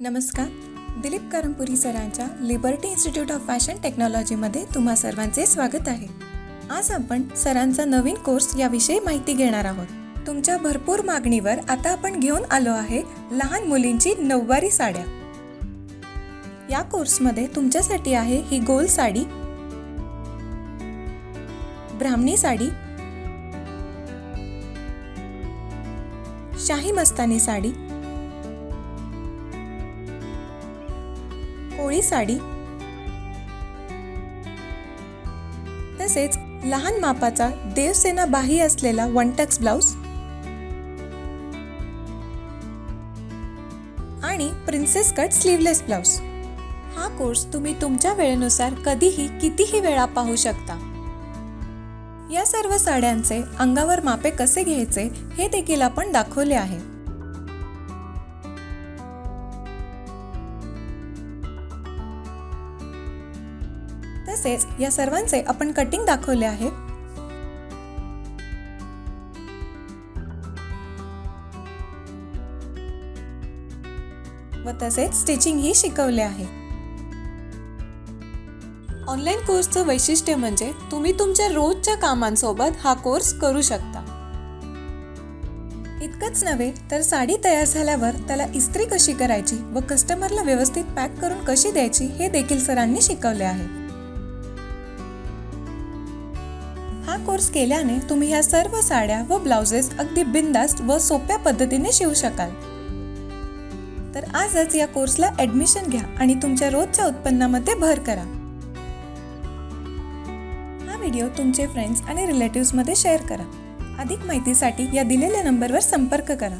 नमस्कार. दिलीप करमपुरी सरांच्या liberty institute of fashion टेक्नॉलॉजीमध्ये तुम्हा सर्वांचे स्वागत आहे. आज आपण सरांचा नवीन कोर्स याविषयी माहिती घेणार आहोत. तुमच्या भरपूर मागणीवर आता आपण घेऊन आलो आहे लहान मुलींची नऊवारी साड्या. या कोर्समध्ये तुमच्यासाठी आहे ही गोल साडी. ब्राह्मणी साडी. शाही मस्तानी साडी. कोळी साडी. तसेच लहान मापाचा देवसेना बाही असलेला वनटक्स ब्लाऊज. ब्लाउज आणि प्रिन्सेस कट स्लीवलेस ब्लाउज हा कोर्स तुम्ही तुमच्या वेळेनुसार कधीही कितीही वेळा पाहू शकता. या सर्व साड्यांचे अंगावर मापे कसे घ्यायचे हे देखील आपण दाखवले आहे. तसेच या सर्वांचे आपण कटिंग दाखवले आहे. व तसेच स्टिचिंग ही शिकवले आहे. ऑनलाईन कोर्सचं वैशिष्ट्य म्हणजे तुम्ही तुमच्या रोजच्या कामांसोबत हा कोर्स करू शकता. इतकंच नव्हे तर साडी तयार झाल्यावर त्याला इस्त्री कशी करायची व कस्टमरला व्यवस्थित पॅक करून कशी द्यायची हे देखील सरांनी शिकवले आहे. हा कोर्स केल्याने तुम्ही ह्या सर्व साड्या व ब्लाउजेस अगदी बिंदास्त व सोप्या पद्धतीने शिवू शकाल. तर आजच या कोर्सला ॲडमिशन घ्या आणि तुमच्या रोजच्या उत्पन्नामध्ये भर करा. हा व्हिडिओ तुमचे फ्रेंड्स आणि रिलेटिव्समध्ये शेअर करा. अधिक माहितीसाठी या दिलेल्या नंबरवर संपर्क करा.